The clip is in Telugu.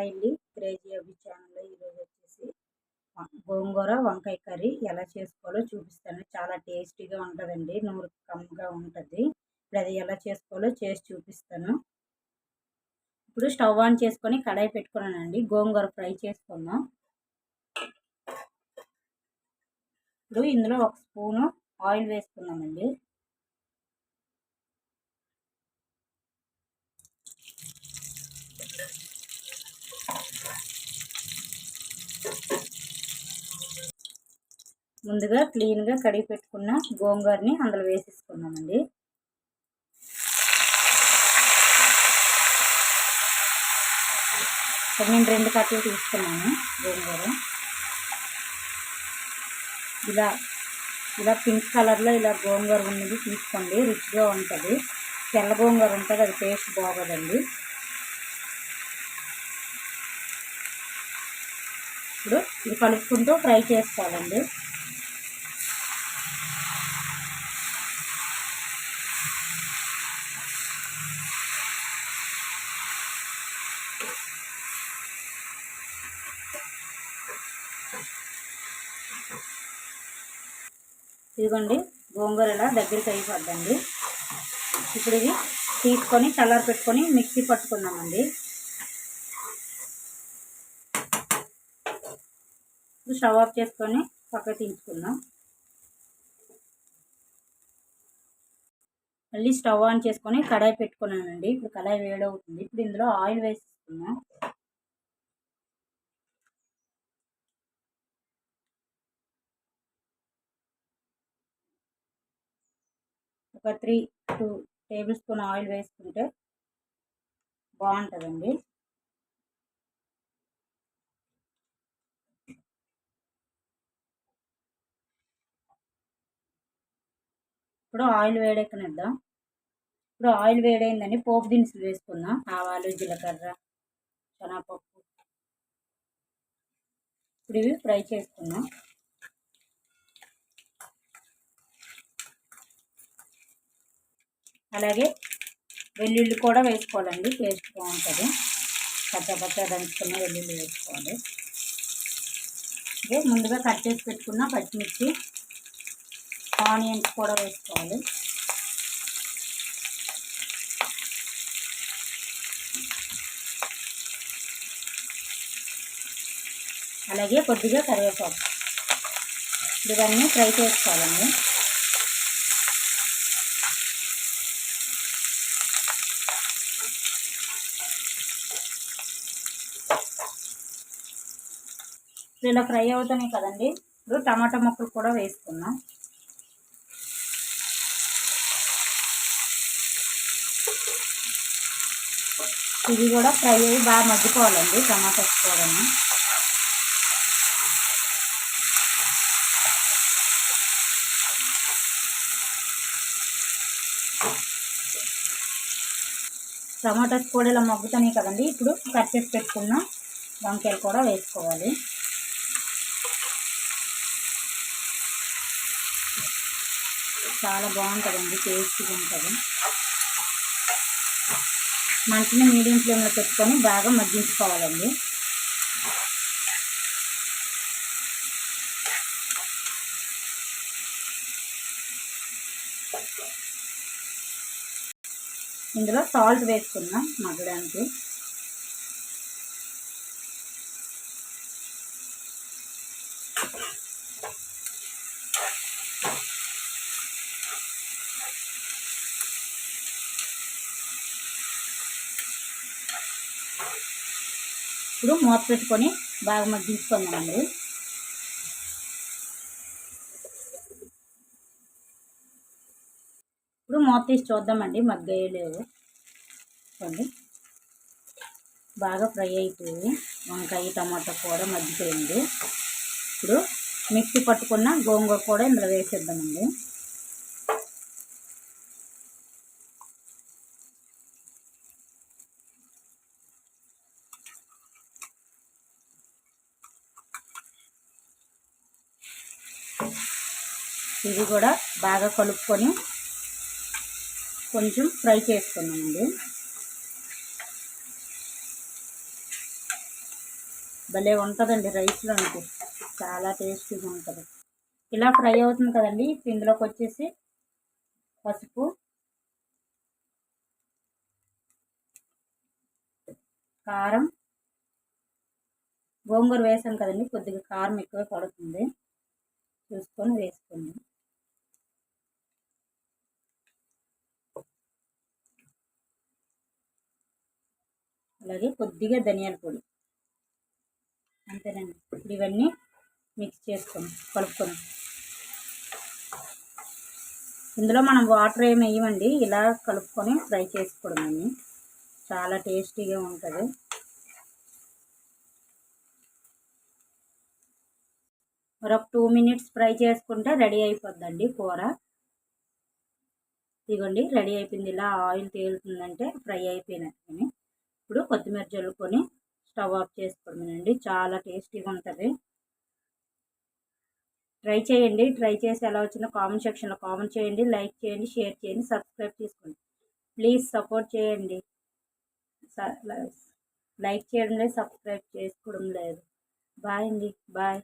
వెళ్ళి క్రేజీ అబ్బి ఛానల్లో ఈరోజు వచ్చేసి గోంగూర వంకాయ కర్రీ ఎలా చేసుకోవాలో చూపిస్తాను. చాలా టేస్టీగా ఉంటుందండి. నూరు కమ్మగా ఉంటుంది. ఇప్పుడు అది ఎలా చేసుకోవాలో చేసి చూపిస్తాను. ఇప్పుడు స్టవ్ ఆన్ చేసుకొని కడాయి పెట్టుకున్నానండి. గోంగూర ఫ్రై చేసుకుందాం. ఇప్పుడు ఇందులో ఒక స్పూను ఆయిల్ వేసుకున్నామండి ముందుగా క్లీన్గా కడిగి పెట్టుకున్న గోంగూరని అందులో వేసేసుకున్నామండి నేను రెండు కట్టలు తీసుకున్నాను గోంగూర. ఇలా ఇలా పింక్ కలర్లో ఇలా గోంగూర ఉన్నది తీసుకోండి రుచిగా ఉంటుంది. తెల్ల గోంగూర ఉంటుంది అది టేస్ట్ బాగోదండి. ఇప్పుడు ఇది కలుపుకుంటూ ఫ్రై చేసుకోవాలండి. ఇదిగోండి గోంగూర ఇలా దగ్గరికి అయిపోద్దండి. ఇప్పుడు ఇది తీసుకొని చల్లారి పెట్టుకొని మిక్సీ పట్టుకున్నామండి ఇప్పుడు స్టవ్ ఆఫ్ చేసుకొని పక్క తీయించుకుందాం మళ్ళీ స్టవ్ ఆన్ చేసుకొని కడాయి పెట్టుకున్నానండి. ఇప్పుడు కడాయి వేడవుతుంది. ఇప్పుడు ఇందులో ఆయిల్ వేసుకున్నాం ఒక three two tablespoon oil వేసుకుంటే బాగుంటుందండి. ఇప్పుడు ఆయిల్ వేడెక్కనిద్దాం. ఇప్పుడు ఆయిల్ వేడైందని పోపు దినుసులు వేసుకుందాం. ఆవాలు జీలకర్ర శనగపప్పు. ఇప్పుడు ఇవి ఫ్రై చేసుకుందాం. అలాగే వెల్లుల్లి కూడా వేసుకోవాలండి టేస్ట్ బాగుంటుంది. పచ్చపచ్చ దంచుకున్న వెల్లుల్లి వేసుకోవాలి. అదే ముందుగా కట్ చేసి పెట్టుకున్న పచ్చిమిర్చి ఆనియన్స్ కూడా వేసుకోవాలి. అలాగే కొద్దిగా కరివేపాకు. ఇవన్నీ ఫ్రై చేసుకోవాలండి. ఇలా ఫ్రై అవుతున్నాయి కదండి. ఇప్పుడు టమాటా ముక్కలు కూడా వేసుకుందాం. ఇది కూడా ఫ్రై అయ్యి బాగా మగ్గిపోవాలండి టమాటాస్ కూడా టమాటాస్ కూడా ఇలా మగ్గుతున్నాయి కదండి. ఇప్పుడు కట్ చేసి పెట్టుకున్న వంకాయలు కూడా వేసుకోవాలి. చాలా బాగుంటుందండి టేస్టీగా ఉంటుంది. మంచిని మీడియం ఫ్లేమ్లో పెట్టుకొని బాగా మగ్గించుకోవాలండి. ఇందులో సాల్ట్ వేసుకున్నాం మగ్గడానికి. ఇప్పుడు మూత పెట్టుకొని బాగా మగ్గించుకుందామండి ఇప్పుడు మూత తీసి చూద్దామండి మగ్గేయలేవు. చూడండి. బాగా ఫ్రై అయిపోయి వంకాయ టమాటా కూడా మగ్గిపోయింది. ఇప్పుడు మిక్సీ పట్టుకున్న గోంగూర కూడా ఇందులో వేసేద్దామండి. ఇది కూడా బాగా కలుపుకొని కొంచెం ఫ్రై చేసుకున్నామండి భలే ఉంటుందండి రైస్లోనికి చాలా టేస్టీగా ఉంటుంది. ఇలా ఫ్రై అవుతుంది కదండి. ఇందులోకి వచ్చేసి పసుపు కారం గోంగూర వేసాం కదండి. కొద్దిగా కారం ఎక్కువ పడుతుంది. చూసుకొని వేసుకోండి. అలాగే కొద్దిగా ధనియాల పొడి. అంతేనండి. ఇప్పుడు ఇవన్నీ మిక్స్ చేసుకొని కలుపుకొని. ఇందులో మనం వాటర్ ఏమి వేయమండి ఇలా కలుపుకొని ఫ్రై చేసుకోవడం చాలా టేస్టీగా ఉంటుంది. మరొక టూ మినిట్స్ ఫ్రై చేసుకుంటే రెడీ అయిపోద్దండి కూర. ఇదిగోండి రెడీ అయిపోయింది. ఇలా ఆయిల్ తేలుతుందంటే ఫ్రై అయిపోయినట్టుని కొత్తిమీర జల్లుకొని స్టవ్ ఆఫ్ చేసుకోవడమేనండి. చాలా టేస్టీగా ఉంటుంది. ట్రై చేయండి. ట్రై చేసి ఎలా వచ్చిందో కామెంట్ సెక్షన్లో కామెంట్ చేయండి. లైక్ చేయండి. షేర్ చేయండి. సబ్స్క్రైబ్ చేసుకోండి. ప్లీజ్ సపోర్ట్ చేయండి. లైక్ చేయడం లేదు. సబ్స్క్రైబ్ చేసుకోవడం లేదు. బాయ్ అండి. బాయ్.